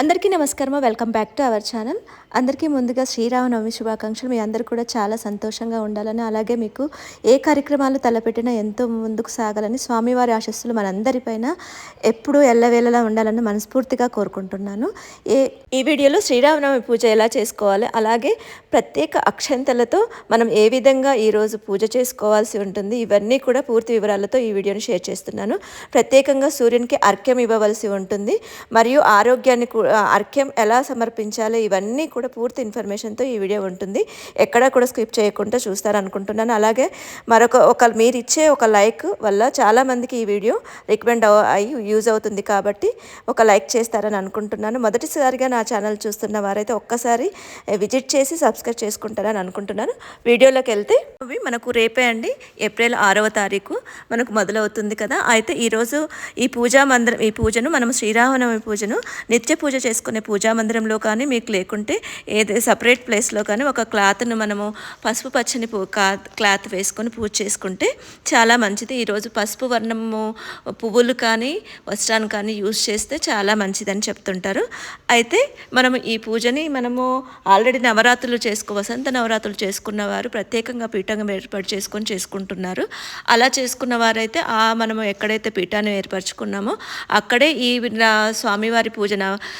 అందరికీ నమస్కారం. Welcome back to our channel అందరికీ ముందుగా శ్రీరామనవమి శుభాకాంక్షలు. మీ అందరూ కూడా చాలా సంతోషంగా ఉండాలని అలాగే మీకు ఏ కార్యక్రమాలు తలపెట్టినా ఎంతో ముందుకు సాగాలని స్వామివారి ఆశస్సులు మనందరిపైన ఎప్పుడూ ఎల్లవేళలా ఉండాలని మనస్ఫూర్తిగా కోరుకుంటున్నాను. ఏ ఈ వీడియోలో శ్రీరామనవమి పూజ ఎలా చేసుకోవాలి అలాగే ప్రత్యేక అక్షంతలతో మనం ఏ విధంగా ఈరోజు పూజ చేసుకోవాల్సి ఉంటుంది ఇవన్నీ కూడా పూర్తి వివరాలతో ఈ వీడియోని షేర్ చేస్తున్నాను. ప్రత్యేకంగా సూర్యునికి అర్ఘ్యం ఇవ్వవలసి ఉంటుంది మరియు ఆరోగ్యాన్ని అర్ఘ్యం ఎలా సమర్పించాలో ఇవన్నీ కూడా పూర్తి ఇన్ఫర్మేషన్తో ఈ వీడియో ఉంటుంది. ఎక్కడా కూడా స్కిప్ చేయకుండా చూస్తారనుకుంటున్నాను. అలాగే మరొక ఒక మీరు ఇచ్చే ఒక లైక్ వల్ల చాలామందికి ఈ వీడియో రికమెండ్ అయ్యి యూజ్ అవుతుంది కాబట్టి ఒక లైక్ చేస్తారని అనుకుంటున్నాను. మొదటిసారిగా నా ఛానల్ చూస్తున్న వారైతే ఒక్కసారి విజిట్ చేసి సబ్స్క్రైబ్ చేసుకుంటారని అనుకుంటున్నాను. వీడియోలోకి వెళ్తే అవి మనకు రేపే అండి. ఏప్రిల్ ఆరవ తారీఖు మనకు మొదలవుతుంది కదా. అయితే ఈరోజు ఈ పూజా మందిరం ఈ పూజను మనం శ్రీరామనవమి పూజను నిత్య పూజ చేసుకునే పూజా మందిరంలో కానీ మీకు లేకుంటే ఏదే సపరేట్ ప్లేస్లో కానీ ఒక క్లాత్ను మనము పసుపు పచ్చని పూ క్లాత్ వేసుకొని పూజ చేసుకుంటే చాలా మంచిది. ఈరోజు పసుపు వర్ణము పువ్వులు కానీ వస్త్రాన్ని కానీ యూజ్ చేస్తే చాలా మంచిదని చెప్తుంటారు. అయితే మనము ఈ పూజని మనము ఆల్రెడీ నవరాత్రులు చేసుకో వసంత నవరాత్రులు చేసుకున్న వారు ప్రత్యేకంగా పీఠంగా ఏర్పాటు చేసుకొని చేసుకుంటున్నారు. అలా చేసుకున్న వారైతే ఆ మనము ఎక్కడైతే పీఠాన్ని ఏర్పరచుకున్నామో అక్కడే ఈ నా స్వామివారి పూజన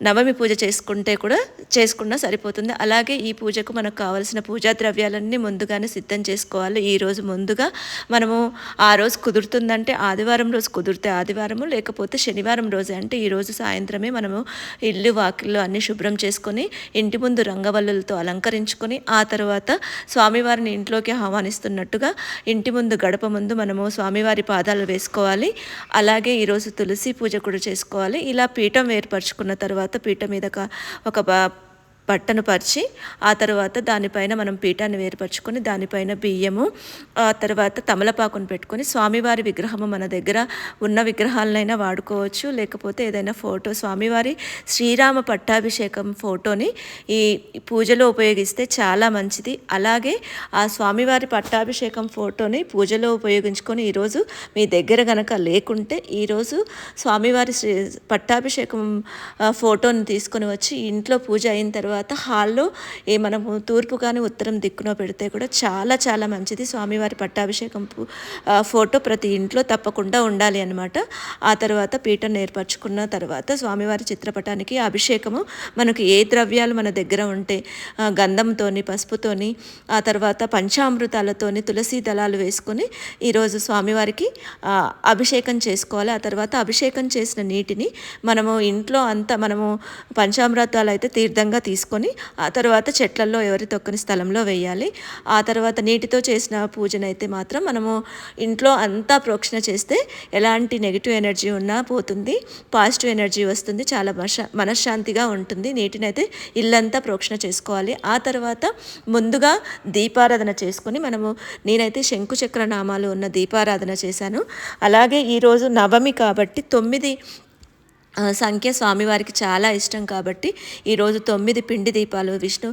నవమి పూజ చేసుకుంటే కూడా చేసుకున్నా సరిపోతుంది. అలాగే ఈ పూజకు మనకు కావాల్సిన పూజా ద్రవ్యాలన్నీ ముందుగానే సిద్ధం చేసుకోవాలి. ఈ రోజు ముందుగా మనము ఆ రోజు కుదురుతుందంటే ఆదివారం రోజు కుదిరితే ఆదివారము లేకపోతే శనివారం రోజే. అంటే ఈరోజు సాయంత్రమే మనము ఇల్లు వాకిళ్ళు అన్ని శుభ్రం చేసుకొని ఇంటి ముందు రంగవల్లులతో అలంకరించుకొని ఆ తర్వాత స్వామివారిని ఇంట్లోకి ఆహ్వానిస్తున్నట్టుగా ఇంటి ముందు గడప ముందు మనము స్వామివారి పాదాలు వేసుకోవాలి. అలాగే ఈరోజు తులసి పూజ కూడా చేసుకోవాలి. ఇలా పీఠం ఏర్పరచుకున్న తర్వాత తర్వాత పీట మీద ఒక బట్టను పరిచి ఆ తర్వాత దానిపైన మనం పీఠాన్ని వేరుపరుచుకొని దానిపైన బియ్యము ఆ తర్వాత తమలపాకును పెట్టుకొని స్వామివారి విగ్రహము మన దగ్గర ఉన్న విగ్రహాలనైనా వాడుకోవచ్చు. లేకపోతే ఏదైనా ఫోటో స్వామివారి శ్రీరామ పట్టాభిషేకం ఫోటోని ఈ పూజలో ఉపయోగిస్తే చాలా మంచిది. అలాగే ఆ స్వామివారి పట్టాభిషేకం ఫోటోని పూజలో ఉపయోగించుకొని ఈరోజు మీ దగ్గర గనక లేకుంటే ఈరోజు స్వామివారి శ్రీ పట్టాభిషేకం ఫోటోని తీసుకొని వచ్చి ఇంట్లో పూజ అయిన తర్వాత తర్వాత హాల్లో ఏ మనము తూర్పు కానీ ఉత్తరం దిక్కున పెడితే కూడా చాలా చాలా మంచిది. స్వామివారి పట్టాభిషేకం ఫోటో ప్రతి ఇంట్లో తప్పకుండా ఉండాలి అనమాట ఆ తర్వాత పీఠం ఏర్పరచుకున్న తర్వాత స్వామివారి చిత్రపటానికి అభిషేకము. మనకు ఏ ద్రవ్యాలు మన దగ్గర ఉంటే గంధంతోని పసుపుతోని ఆ తర్వాత పంచామృతాలతోని తులసి దళాలు వేసుకొని ఈరోజు స్వామివారికి అభిషేకం చేసుకోవాలి. ఆ తర్వాత అభిషేకం చేసిన నీటిని మనము ఇంట్లో అంతా మనము పంచామృతాలు అయితే తీర్థంగా తీసుకొని ఆ తర్వాత చెట్లలో ఎవరి తొక్కని స్థలంలో వేయాలి. ఆ తర్వాత నీటితో చేసిన పూజనైతే మాత్రం మనము ఇంట్లో అంతా ప్రోక్షణ చేస్తే ఎలాంటి నెగిటివ్ ఎనర్జీ ఉన్నా పోతుంది. పాజిటివ్ ఎనర్జీ వస్తుంది చాలా మనశ్శాంతిగా ఉంటుంది. నీటినైతే ఇల్లంతా ప్రోక్షణ చేసుకోవాలి. ఆ తర్వాత ముందుగా దీపారాధన చేసుకొని మనము నేనైతే శంకుచక్ర నామాలు ఉన్న దీపారాధన చేశాను. అలాగే ఈరోజు నవమి కాబట్టి తొమ్మిది సంఖ్య స్వామివారికి చాలా ఇష్టం కాబట్టి ఈరోజు తొమ్మిది పిండి దీపాలు విష్ణు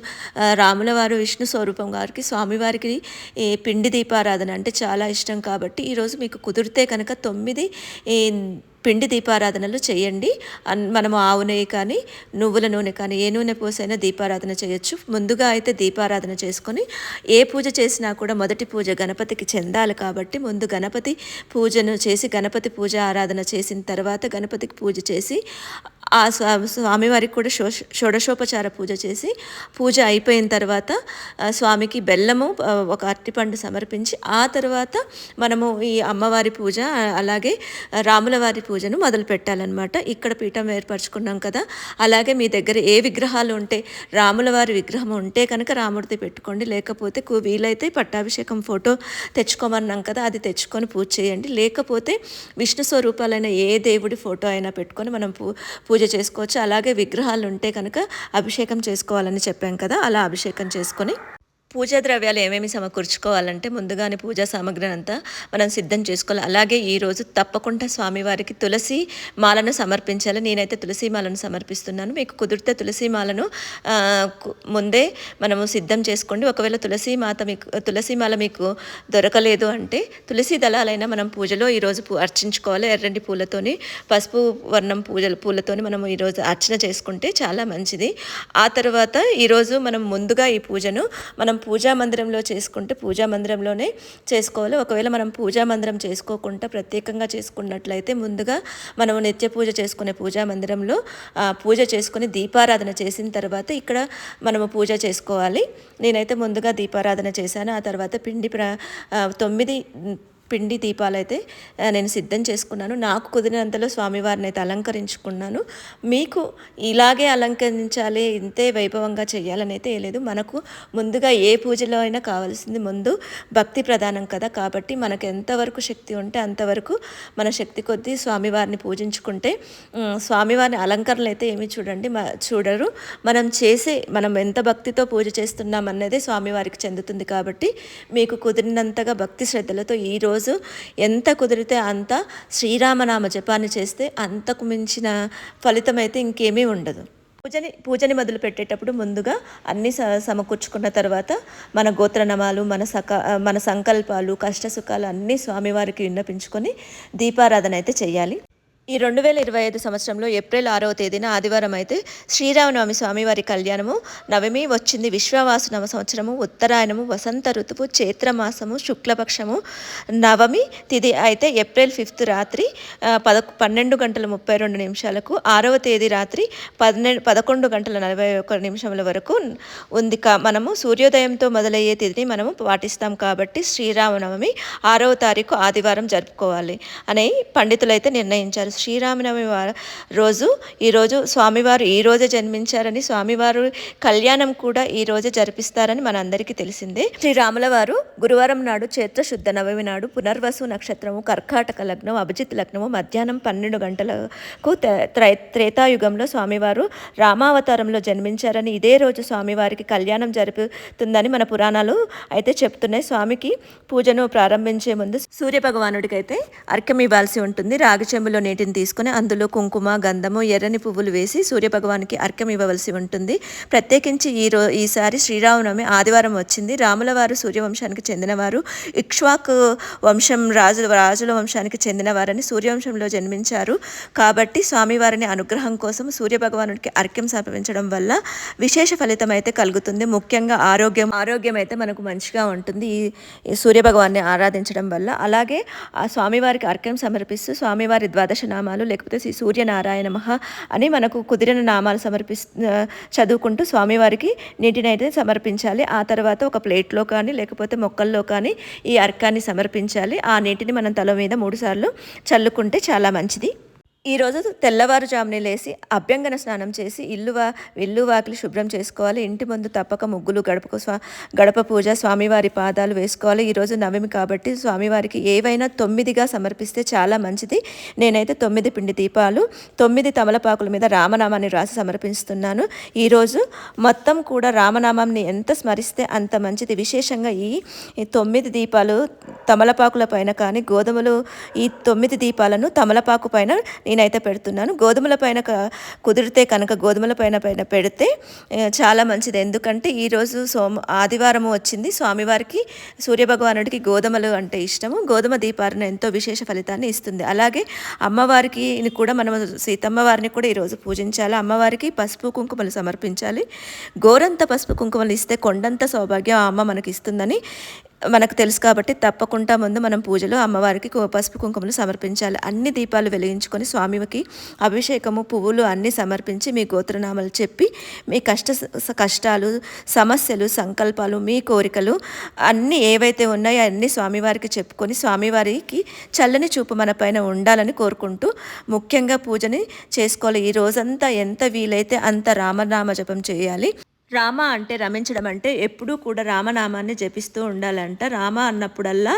రాముల వారు విష్ణు స్వరూపం గారికి స్వామివారికి ఈ పిండి దీపారాధన అంటే చాలా ఇష్టం కాబట్టి ఈరోజు మీకు కుదిరితే కనుక తొమ్మిది ఈ పిండి దీపారాధనలు చేయండి. మనము ఆవు నెయ్యి కానీ నువ్వుల నూనె కానీ ఏ నూనె పోసైనా దీపారాధన చేయొచ్చు. ముందుగా అయితే దీపారాధన చేసుకొని ఏ పూజ చేసినా కూడా మొదటి పూజ గణపతికి చెందాలి కాబట్టి ముందు గణపతి పూజను చేసి గణపతి పూజ ఆరాధన చేసిన తర్వాత గణపతికి పూజ చేసి ఆ స్వా- స్వామివారికి కూడా షో షోడశోపచార పూజ చేసి పూజ అయిపోయిన తర్వాత స్వామికి బెల్లము ఒక అరటిపండు సమర్పించి ఆ తర్వాత మనము ఈ అమ్మవారి పూజ అలాగే రాములవారి పూజను మొదలు పెట్టాలన్నమాట. ఇక్కడ పీఠం ఏర్పరచుకున్నాం కదా. అలాగే మీ దగ్గర ఏ విగ్రహాలు ఉంటే రాములవారి విగ్రహం ఉంటే కనుక రాముడిది పెట్టుకోండి. లేకపోతే వీలైతే పట్టాభిషేకం ఫోటో తెచ్చుకోమన్నాం కదా అది తెచ్చుకొని పూజ చేయండి. లేకపోతే విష్ణు స్వరూపాలైన ఏ దేవుడి ఫోటో అయినా పెట్టుకొని మనం పూ పూజ చేసుకోవచ్చు. అలాగే విగ్రహాలు ఉంటే కనుక అభిషేకం చేసుకోవాలని చెప్పాం కదా అలా అభిషేకం చేసుకొని పూజా ద్రవ్యాలు ఏమేమి సమకూర్చుకోవాలంటే ముందుగానే పూజా సామాగ్రిని అంతా మనం సిద్ధం చేసుకోవాలి. అలాగే ఈరోజు తప్పకుండా స్వామివారికి తులసి మాలను సమర్పించాలి. నేనైతే తులసి మాలను సమర్పిస్తున్నాను. మీకు కుదిరితే తులసి మాలను ముందే మనము సిద్ధం చేసుకోండి. ఒకవేళ తులసి మాత మీకు తులసి మాల మీకు దొరకలేదు అంటే తులసి దళాలైనా మనం పూజలో ఈరోజు పూ అర్చించుకోవాలి. ఎర్రంటి పూలతోని పసుపు వర్ణం పూజలు పూలతోని మనం ఈరోజు అర్చన చేసుకుంటే చాలా మంచిది. ఆ తర్వాత ఈరోజు మనం ముందుగా ఈ పూజను మనం పూజా మందిరంలో చేసుకుంటే పూజా మందిరంలోనే చేసుకోవాలి. ఒకవేళ మనం పూజా మందిరం చేసుకోకుండా ప్రత్యేకంగా చేసుకున్నట్లయితే ముందుగా మనము నిత్య పూజ చేసుకునే పూజా మందిరంలో పూజ చేసుకుని దీపారాధన చేసిన తర్వాత ఇక్కడ మనము పూజ చేసుకోవాలి. నేనైతే ముందుగా దీపారాధన చేశాను. ఆ తర్వాత పిండి ప్ర తొమ్మిది పిండి దీపాలు అయితే నేను సిద్ధం చేసుకున్నాను. నాకు కుదిరినంతలో స్వామివారిని అయితే అలంకరించుకున్నాను. మీకు ఇలాగే అలంకరించాలి ఇంతే వైభవంగా చేయాలని అయితే లేదు. మనకు ముందుగా ఏ పూజలో అయినా కావాల్సింది ముందు భక్తి ప్రధానం కదా. కాబట్టి మనకు ఎంతవరకు శక్తి ఉంటే అంతవరకు మన శక్తి కొద్దీ స్వామివారిని పూజించుకుంటే స్వామివారిని అలంకరణలు అయితే ఏమి చూడండి మ- చూడరు. మనం చేసే మనం ఎంత భక్తితో పూజ చేస్తున్నాం అన్నదే స్వామివారికి చెందుతుంది కాబట్టి మీకు కుదిరినంతగా భక్తి శ్రద్ధలతో ఈరోజు ఎంత కుదిరితే అంత శ్రీరామనామ జపాన్ని చేస్తే అంతకు మించిన ఫలితం అయితే ఇంకేమీ ఉండదు. పూజని పూజని మొదలు పెట్టేటప్పుడు ముందుగా అన్ని స సమకూర్చుకున్న తర్వాత మన గోత్రనమాలు మన సక మన సంకల్పాలు కష్ట సుఖాలు అన్నీ స్వామివారికి విన్నపించుకొని దీపారాధన అయితే చేయాలి. ఈ రెండు వేల ఇరవై ఐదు సంవత్సరంలో ఏప్రిల్ ఆరవ తేదీన ఆదివారం అయితే శ్రీరామనవమి స్వామివారి కళ్యాణము నవమి వచ్చింది. విశ్వవాసు నవ సంవత్సరము ఉత్తరాయణము వసంత ఋతువు చైత్రమాసము శుక్లపక్షము నవమి తిది అయితే ఏప్రిల్ ఫిఫ్త్ రాత్రి పద పన్నెండు గంటల ముప్పై రెండు నిమిషాలకు ఆరవ తేదీ రాత్రి పన్నెండు పదకొండు గంటల నలభై ఒక్క నిమిషముల వరకు ఉంది. కా మనము సూర్యోదయంతో మొదలయ్యే తిథిని మనము పాటిస్తాం కాబట్టి శ్రీరామనవమి ఆరవ తారీఖు ఆదివారం జరుపుకోవాలి అని పండితులైతే నిర్ణయించారు. శ్రీరామనవమి వారు రోజు ఈరోజు స్వామివారు ఈ రోజే జన్మించారని స్వామివారు కళ్యాణం కూడా ఈ రోజే జరిపిస్తారని మనందరికీ తెలిసిందే. శ్రీరాముల వారు గురువారం నాడు చైత్ర శుద్ధ నవమి నాడు పునర్వసు నక్షత్రము కర్కాటక లగ్నం అభిజిత్ లగ్నము మధ్యాహ్నం పన్నెండు గంటలకు త్రేతాయుగంలో స్వామివారు రామావతారంలో జన్మించారని ఇదే రోజు స్వామివారికి కళ్యాణం జరుపుతుందని మన పురాణాలు అయితే చెప్తున్నాయి. స్వామికి పూజను ప్రారంభించే ముందు సూర్య భగవానుడికి అయితే అర్ఘ్యం ఇవ్వాల్సి ఉంటుంది. రాగి చెంబులో నీటిని తీసుకొని అందులో కుంకుమ గంధము ఎర్రని పువ్వులు వేసి సూర్య భగవానికి అర్ఘ్యం ఇవ్వవలసి ఉంటుంది. ప్రత్యేకించి ఈ రో ఈసారి శ్రీరామనవమి ఆదివారం వచ్చింది. రాముల వారు సూర్యవంశానికి చెందినవారు. ఇక్ష్వాక్ వంశం రాజుల రాజుల వంశానికి చెందినవారని సూర్యవంశంలో జన్మించారు. కాబట్టి స్వామివారిని అనుగ్రహం కోసం సూర్య భగవానుడికి అర్ఘ్యం సమర్పించడం వల్ల విశేష ఫలితం అయితే కలుగుతుంది. ముఖ్యంగా ఆరోగ్యం ఆరోగ్యం అయితే మనకు మంచిగా ఉంటుంది. ఈ సూర్యభగవాన్ని సూర్య భగవాన్ని ఆరాధించడం వల్ల. అలాగే ఆ స్వామివారికి అర్ఘ్యం సమర్పిస్తూ స్వామివారి ద్వాదశ నామాలు లేకపోతే శ్రీ సూర్యనారాయణ మహ అని మనకు కుదిరిన నామాలు సమర్పి చదువుకుంటూ స్వామివారికి నీటినైతే సమర్పించాలి. ఆ తర్వాత ఒక ప్లేట్లో కానీ లేకపోతే మొక్కల్లో కానీ ఈ అర్కాన్ని సమర్పించాలి. ఆ నీటిని మనం తల మీద మూడుసార్లు చల్లుకుంటే చాలా మంచిది. ఈరోజు తెల్లవారుజామునే లేచి అభ్యంగన స్నానం చేసి ఇల్లు వా ఇల్లు వాకిలి శుభ్రం చేసుకోవాలి. ఇంటి ముందు తప్పక ముగ్గులు గడపకు స్వా గడప పూజ స్వామివారి పాదాలు వేసుకోవాలి. ఈరోజు నవమి కాబట్టి స్వామివారికి ఏవైనా తొమ్మిదిగా సమర్పిస్తే చాలా మంచిది. నేనైతే తొమ్మిది పిండి దీపాలు తొమ్మిది తమలపాకుల మీద రామనామాన్ని రాసి సమర్పిస్తున్నాను. ఈరోజు మొత్తం కూడా రామనామాన్ని ఎంత స్మరిస్తే అంత మంచిది. విశేషంగా ఈ ఈ తొమ్మిది దీపాలు తమలపాకుల పైన కానీ గోధుమలు ఈ తొమ్మిది దీపాలను తమలపాకు పైన నేనైతే పెడుతున్నాను. గోధుమల పైన కుదిరితే కనుక గోధుమల పైన పైన పెడితే చాలా మంచిది. ఎందుకంటే ఈరోజు సోమ ఆదివారం వచ్చింది. స్వామివారికి సూర్యభగవానుడికి గోధుమలు అంటే ఇష్టము. గోధుమ దీపారణ ఎంతో విశేష ఫలితాన్ని ఇస్తుంది. అలాగే అమ్మవారికి కూడా మనం సీతమ్మ వారిని కూడా ఈరోజు పూజించాలి. అమ్మవారికి పసుపు కుంకుమలు సమర్పించాలి. గోరంత పసుపు కుంకుమలు ఇస్తే కొండంత సౌభాగ్యం ఆ అమ్మ మనకి ఇస్తుందని మనకు తెలుసు కాబట్టి తప్పకుండా ముందు మనం పూజలో అమ్మవారికి కు- పసుపు కుంకుమలు సమర్పించాలి. అన్ని దీపాలు వెలిగించుకొని స్వామికి అభిషేకము పువ్వులు అన్నీ సమర్పించి మీ గోత్రనామాలు చెప్పి మీ కష్ట కష్టాలు సమస్యలు సంకల్పాలు మీ కోరికలు అన్నీ ఏవైతే ఉన్నాయో అన్నీ స్వామివారికి చెప్పుకొని స్వామివారికి చల్లని చూపు మన పైన ఉండాలని కోరుకుంటూ ముఖ్యంగా పూజని చేసుకోవాలి. ఈ రోజంతా ఎంత వీలైతే అంత రామనామ జపం చేయాలి. రామ అంటే రమించడం అంటే ఎప్పుడూ కూడా రామనామాన్ని జపిస్తూ ఉండాలంట. రామ అన్నప్పుడల్లా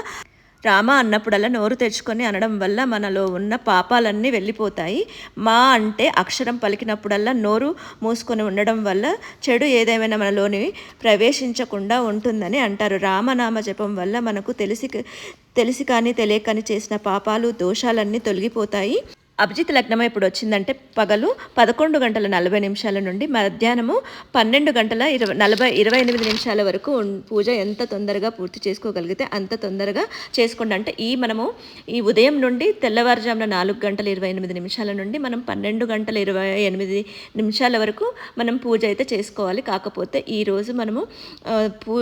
రామ అన్నప్పుడల్లా నోరు తెచ్చుకొని అనడం వల్ల మనలో ఉన్న పాపాలన్నీ వెళ్ళిపోతాయి. మా అంటే అక్షరం పలికినప్పుడల్లా నోరు మూసుకొని ఉండడం వల్ల చెడు ఏదేమైనా మనలోని ప్రవేశించకుండా ఉంటుందని అంటారు. రామనామ జపం వల్ల మనకు తెలిసి తెలిసి కానీ తెలియకని చేసిన పాపాలు దోషాలన్నీ తొలగిపోతాయి. అభిజిత్ లగ్నం ఇప్పుడు వచ్చిందంటే పగలు పదకొండు గంటల నలభై నిమిషాల నుండి మధ్యాహ్నము పన్నెండు గంటల ఇరవై నలభై ఇరవై ఎనిమిది నిమిషాల వరకు పూజ ఎంత తొందరగా పూర్తి చేసుకోగలిగితే అంత తొందరగా చేసుకోండి. అంటే ఈ మనము ఈ ఉదయం నుండి తెల్లవారుజామున నాలుగు గంటల ఇరవై ఎనిమిది నిమిషాల నుండి మనం పన్నెండు గంటల ఇరవై ఎనిమిది నిమిషాల వరకు మనం పూజ అయితే చేసుకోవాలి. కాకపోతే ఈరోజు మనము పూ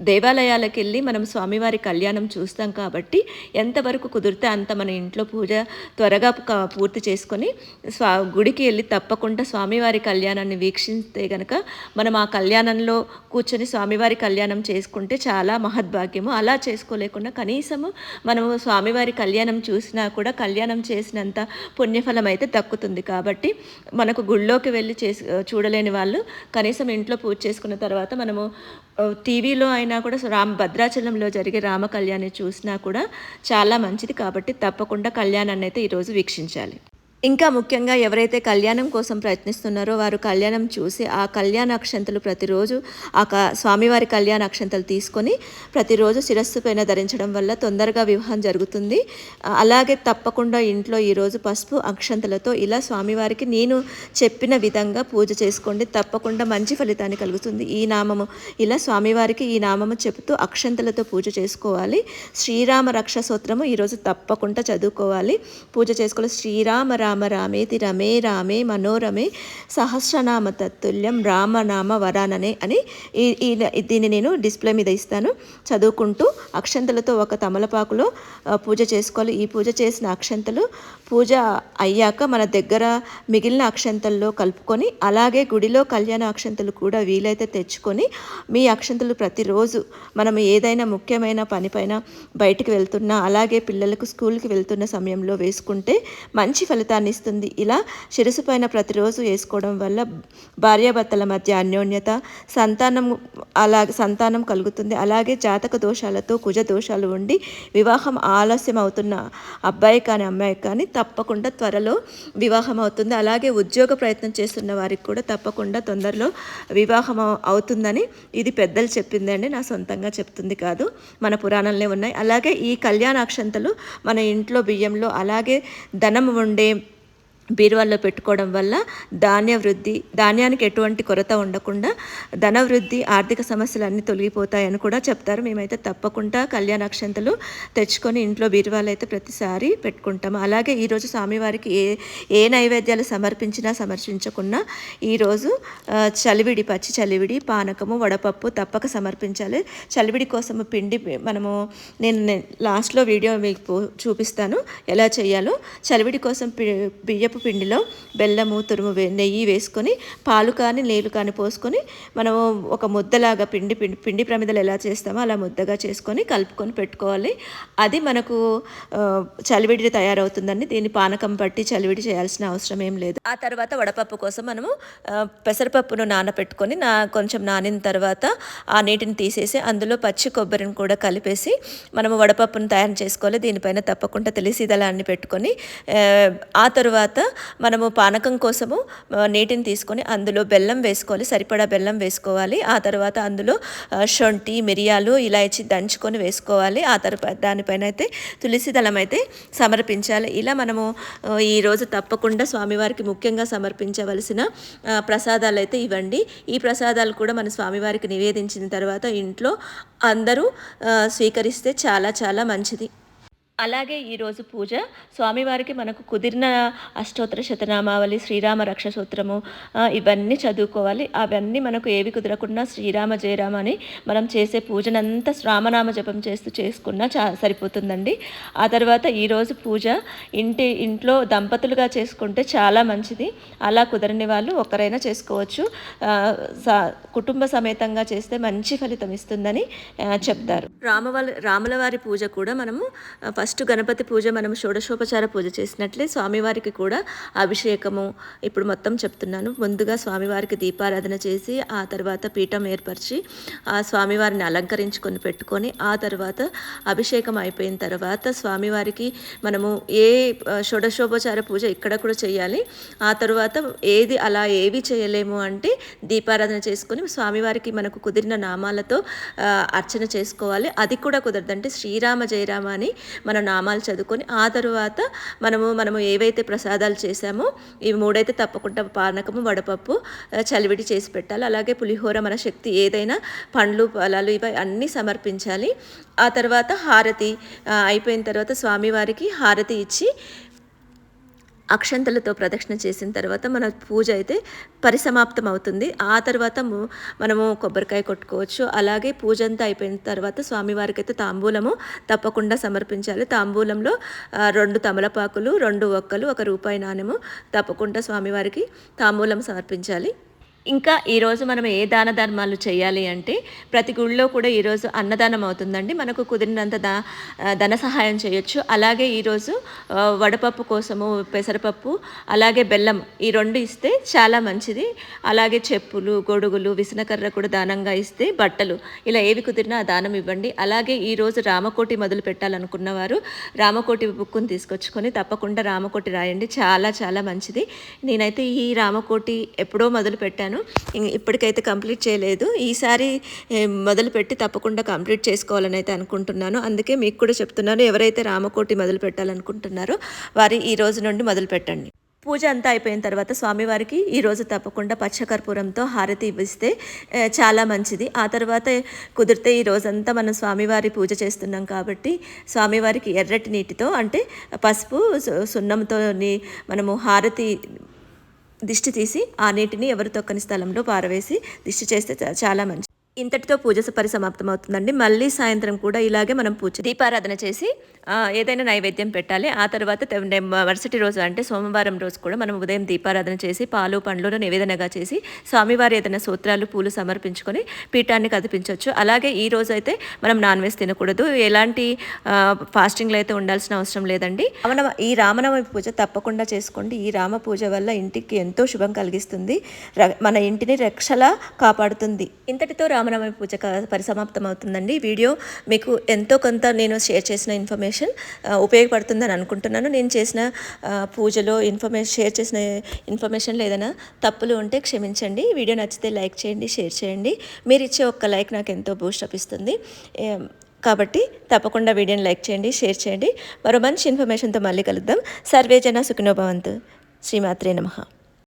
దేవాలయాలకు వెళ్ళి మనం స్వామివారి కళ్యాణం చూస్తాం కాబట్టి ఎంతవరకు కుదిరితే అంత మన ఇంట్లో పూజ త్వరగా క- పూర్తి చేసుకొని స్వా గుడికి వెళ్ళి తప్పకుండా స్వామివారి కళ్యాణాన్ని వీక్షిస్తే గనక మనం ఆ కళ్యాణంలో కూర్చొని స్వామివారి కళ్యాణం చేసుకుంటే చాలా మహద్భాగ్యము. అలా చేసుకోలేకుండా కనీసము మనము స్వామివారి కళ్యాణం చూసినా కూడా కళ్యాణం చేసినంత పుణ్యఫలం అయితే దక్కుతుంది కాబట్టి మనకు గుళ్ళోకి వెళ్ళి చేసి చూడలేని వాళ్ళు కనీసం ఇంట్లో పూజ చేసుకున్న తర్వాత మనము టీవీలో అయినా కూడా రామ భద్రాచలంలో జరిగే రామ కళ్యాణి చూసినా కూడా చాలా మంచిది కాబట్టి తప్పకుండా కళ్యాణాన్ని అయితే ఈరోజు వీక్షించాలి. ఇంకా ముఖ్యంగా ఎవరైతే కళ్యాణం కోసం ప్రయత్నిస్తున్నారో వారు కళ్యాణం చూసి ఆ కళ్యాణ అక్షంతలు ప్రతిరోజు ఆ క స్వామివారి కళ్యాణ అక్షంతలు తీసుకొని ప్రతిరోజు శిరస్సు పైన ధరించడం వల్ల తొందరగా వివాహం జరుగుతుంది. అలాగే తప్పకుండా ఇంట్లో ఈరోజు పసుపు అక్షంతలతో ఇలా స్వామివారికి నేను చెప్పిన విధంగా పూజ చేసుకోండి. తప్పకుండా మంచి ఫలితాన్ని కలుగుతుంది. ఈ నామము ఇలా స్వామివారికి ఈ నామము చెబుతూ అక్షంతలతో పూజ చేసుకోవాలి. శ్రీరామ రక్ష సూత్రము ఈరోజు తప్పకుండా చదువుకోవాలి. పూజ చేసుకోవాలి. శ్రీరామ రామ రామేతి రమే రామే మనోరమే సహస్రనామ తత్తుల్యం రామనామ వరాననే అని ఈ దీన్ని నేను డిస్ప్లే మీద ఇస్తాను. చదువుకుంటూ అక్షంతలతో ఒక తమలపాకులో పూజ చేసుకోవాలి. ఈ పూజ చేసిన అక్షంతలు పూజ అయ్యాక మన దగ్గర మిగిలిన అక్షంతల్లో కలుపుకొని అలాగే గుడిలో కళ్యాణ అక్షంతలు కూడా వీలైతే తెచ్చుకొని మీ అక్షంతలు ప్రతిరోజు మనం ఏదైనా ముఖ్యమైన పనిపైన బయటికి వెళ్తున్నా అలాగే పిల్లలకు స్కూల్కి వెళ్తున్న సమయంలో వేసుకుంటే మంచి ఫలితాలు ఇస్తుంది ఇలా శిరసు పైన ప్రతిరోజు వేసుకోవడం వల్ల భార్యాభర్తల మధ్య అన్యోన్యత సంతానం అలా సంతానం కలుగుతుంది. అలాగే జాతక దోషాలతో కుజ దోషాలు ఉండి వివాహం ఆలస్యం అవుతున్న అబ్బాయి కానీ అమ్మాయి కానీ తప్పకుండా త్వరలో వివాహం అవుతుంది. అలాగే ఉద్యోగ ప్రయత్నం చేస్తున్న వారికి కూడా తప్పకుండా తొందరలో వివాహం అవుతుందని ఇది పెద్దలు చెప్పిందండి నా సొంతంగా చెప్తుంది కాదు. మన పురాణంలో ఉన్నాయి. అలాగే ఈ కళ్యాణాక్షంతలు మన ఇంట్లో బియ్యంలో అలాగే ధనం ఉండే బీరువాల్లో పెట్టుకోవడం వల్ల ధాన్య వృద్ధి ధాన్యానికి ఎటువంటి కొరత ఉండకుండా ధన వృద్ధి ఆర్థిక సమస్యలు అన్నీ తొలగిపోతాయని కూడా చెప్తారు. మేమైతే తప్పకుండా కళ్యాణ అక్షంతలు తెచ్చుకొని ఇంట్లో బీరువాలు అయితే ప్రతిసారి పెట్టుకుంటాము. అలాగే ఈరోజు స్వామివారికి ఏ ఏ నైవేద్యాలు సమర్పించినా సమర్పించకున్నా ఈరోజు చలివిడి పచ్చి చలివిడి పానకము వడపప్పు తప్పక సమర్పించాలి. చలివిడి కోసము పిండి మనము నేను లాస్ట్లో వీడియో మీకు పో- చూపిస్తాను. ఎలా చేయాలో. చలివిడి కోసం పి- బియ్యపు పిండిలో బెల్లము తురుము నెయ్యి వేసుకొని పాలు కానీ నీళ్ళు కానీ పోసుకొని మనము ఒక ముద్దలాగా పిండి పిండి పిండి ప్రమిదలు ఎలా చేస్తామో అలా ముద్దగా చేసుకొని కలుపుకొని పెట్టుకోవాలి. అది మనకు చలివిడి తయారవుతుందండి. దీన్ని పానకం పట్టి చలివిడి చేయాల్సిన అవసరం ఏం లేదు. ఆ తర్వాత వడపప్పు కోసం మనము పెసరపప్పును నానబెట్టుకొని నా కొంచెం నానిన తర్వాత ఆ నీటిని తీసేసి అందులో పచ్చి కొబ్బరిని కూడా కలిపేసి మనము వడపప్పును తయారు చేసుకోవాలి. దీనిపైన తప్పకుండా తెలిసిదలాన్ని పెట్టుకొని ఆ, తర్వాత మనము పానకం కోసము నీటిని తీసుకొని అందులో బెల్లం వేసుకోవాలి సరిపడా బెల్లం వేసుకోవాలి. ఆ తర్వాత అందులో శొంఠి మిరియాలు ఇలాచి దంచుకొని వేసుకోవాలి. ఆ తర్వాత దానిపైన అయితే తులసి దళం అయితే సమర్పించాలి. ఇలా మనము ఈరోజు తప్పకుండా స్వామివారికి ముఖ్యంగా సమర్పించవలసిన ప్రసాదాలు అయితే ఇవ్వండి. ఈ ప్రసాదాలు కూడా మన స్వామివారికి నివేదించిన తర్వాత ఇంట్లో అందరూ స్వీకరిస్తే చాలా చాలా మంచిది. అలాగే ఈరోజు పూజ. స్వామివారికి మనకు కుదిరిన అష్టోత్తర శతనామావళి శ్రీరామ రక్ష సూత్రము ఇవన్నీ చదువుకోవాలి. అవన్నీ మనకు ఏవి కుదరకుండా శ్రీరామ జయరామ అని మనం చేసే పూజనంతా రామనామ జపం చేస్తూ చేసుకున్నా చా సరిపోతుందండి. ఆ తర్వాత ఈరోజు పూజ ఇంటి ఇంట్లో దంపతులుగా చేసుకుంటే చాలా మంచిది. అలా కుదరని వాళ్ళు ఒకరైనా చేసుకోవచ్చు. స- కుటుంబ సమేతంగా చేస్తే మంచి ఫలితం ఇస్తుందని చెప్తారు. రామవారి రాముల వారి పూజ కూడా మనము ఫస్ట్ ఫస్ట్ గణపతి పూజ మనం షోడశోపచార పూజ చేసినట్లే స్వామివారికి కూడా అభిషేకము ఇప్పుడు మొత్తం చెప్తున్నాను. ముందుగా స్వామివారికి దీపారాధన చేసి ఆ తర్వాత పీఠం ఏర్పరిచి ఆ స్వామివారిని అలంకరించుకొని పెట్టుకొని ఆ తర్వాత అభిషేకం అయిపోయిన తర్వాత స్వామివారికి మనము ఏ షోడశోపచార పూజ ఇక్కడ కూడా చేయాలి. ఆ తర్వాత ఏది అలా ఏవి చేయలేము అంటే దీపారాధన చేసుకొని స్వామివారికి మనకు కుదిరిన నామాలతో అర్చన చేసుకోవాలి. అది కూడా కుదరదంటే శ్రీరామ జయరామ అని మనం నామాలు చదువుకొని ఆ తరువాత మనము మనము ఏవైతే ప్రసాదాలు చేశామో ఇవి మూడైతే తప్పకుండా పానకము వడపప్పు చలివిడి చేసి పెట్టాలి. అలాగే పులిహోర మన శక్తి ఏదైనా పండ్లు ఫలాలు ఇవి అన్నీ సమర్పించాలి. ఆ తర్వాత హారతి అయిపోయిన తర్వాత స్వామివారికి హారతి ఇచ్చి అక్షంతలతో ప్రదక్షిణ చేసిన తర్వాత మన పూజ అయితే పరిసమాప్తం అవుతుంది ఆ తర్వాత మనము కొబ్బరికాయ కొట్టుకోవచ్చు. అలాగే పూజ అంతా అయిపోయిన తర్వాత స్వామివారికి అయితే తాంబూలము తప్పకుండా సమర్పించాలి. తాంబూలంలో రెండు తమలపాకులు రెండు ఒక్కలు ఒక రూపాయి నాణ్యము తప్పకుండా స్వామివారికి తాంబూలం సమర్పించాలి. ఇంకా ఈరోజు మనం ఏ దాన ధర్మాలు చేయాలి అంటే ప్రతి గుళ్ళో కూడా ఈరోజు అన్నదానం అవుతుందండి. మనకు కుదిరినంత దా ధన సహాయం చేయొచ్చు. అలాగే ఈరోజు వడపప్పు కోసము పెసరపప్పు అలాగే బెల్లం ఈ రెండు ఇస్తే చాలా మంచిది. అలాగే చెప్పులు గొడుగులు విసనకర్ర కూడా దానంగా ఇస్తే బట్టలు. ఇలా ఏవి కుదిరినా ఆ దానం ఇవ్వండి. అలాగే ఈరోజు రామకోటి మొదలు పెట్టాలనుకున్న వారు రామకోటి బుక్కును తీసుకొచ్చుకొని తప్పకుండా రామకోటి రాయండి. చాలా చాలా మంచిది. నేనైతే ఈ రామకోటి ఎప్పుడో మొదలు పెట్టాను. చేశాను. ఇప్పటికైతే కంప్లీట్ చేయలేదు. ఈసారి మొదలుపెట్టి తప్పకుండా కంప్లీట్ చేసుకోవాలని అయితే అనుకుంటున్నాను. అందుకే మీకు కూడా చెప్తున్నాను ఎవరైతే రామకోటి మొదలు పెట్టాలనుకుంటున్నారో వారి ఈ రోజు నుండి మొదలు పెట్టండి. పూజ అంతా అయిపోయిన తర్వాత స్వామివారికి ఈరోజు తప్పకుండా పచ్చకర్పూరంతో హారతి ఇవ్విస్తే చాలా మంచిది. ఆ తర్వాత కుదిరితే ఈ రోజంతా మనం స్వామివారి పూజ చేస్తున్నాం కాబట్టి స్వామివారికి ఎర్రటి నీటితో అంటే పసుపు సున్నంతో మనము హారతి దిష్టి తీసి ఆ నీటిని ఎవరు తొక్కని స్థలంలో పారవేసి దిష్టి చేస్తే చాలా మంచి ఇంతటితో పూజ పరిసమాప్తం అవుతుందండి మళ్ళీ సాయంత్రం కూడా ఇలాగే మనం పూజ దీపారాధన చేసి ఏదైనా నైవేద్యం పెట్టాలి. ఆ తర్వాత మరుసటి రోజు అంటే సోమవారం రోజు కూడా మనం ఉదయం దీపారాధన చేసి పాలు పండ్లను నివేదనగా చేసి స్వామివారి ఏదైనా సూత్రాలు పూలు సమర్పించుకొని పీఠాన్ని కదిపించవచ్చు అలాగే ఈ రోజు అయితే మనం నాన్ వెజ్ తినకూడదు. ఎలాంటి ఫాస్టింగ్లో అయితే ఉండాల్సిన అవసరం లేదండి. మన ఈ రామనవమి పూజ తప్పకుండా చేసుకోండి. ఈ రామ పూజ వల్ల ఇంటికి ఎంతో శుభం కలిగిస్తుంది. మన ఇంటిని రక్షలా కాపాడుతుంది. ఇంతటితో రామనవమి పూజ పరిసమాప్తం అవుతుందండి వీడియో మీకు ఎంతో కొంత నేను షేర్ చేసిన ఇన్ఫర్మేషన్ ఉపయోగపడుతుందని అనుకుంటున్నాను. నేను చేసిన పూజలో ఇన్ఫర్మేషన్ షేర్ చేసిన ఇన్ఫర్మేషన్ ఏదైనా తప్పులు ఉంటే క్షమించండి. వీడియో నచ్చితే లైక్ చేయండి షేర్ చేయండి. మీరు ఇచ్చే ఒక్క లైక్ నాకు ఎంతో బూస్ట్ అపిస్తుంది కాబట్టి తప్పకుండా వీడియోని లైక్ చేయండి షేర్ చేయండి. మరో మంచి ఇన్ఫర్మేషన్తో మళ్ళీ కలుద్దాం. సర్వేజన సుఖినోభవంతు శ్రీమాత్రే నమ.